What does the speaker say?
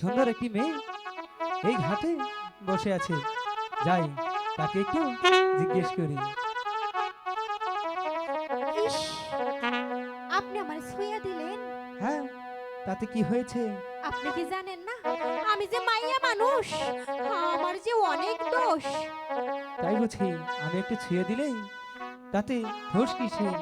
সুন্দর একটি মেয়ে এই ঘাটে বসে আছে। যাই তাকে একটু জিজ্ঞেস করি। আপনি আমার ছুঁয়া দিলেন। হ্যাঁ তাতে কি হয়েছে? আপনি কি জানেন না? আমি যে মাইয়া মানুষ আমার যে অনেক দোষ। তাই বুঝি আমি একটু ছুঁয়ে দিলেই তাতে দোষ কিসের?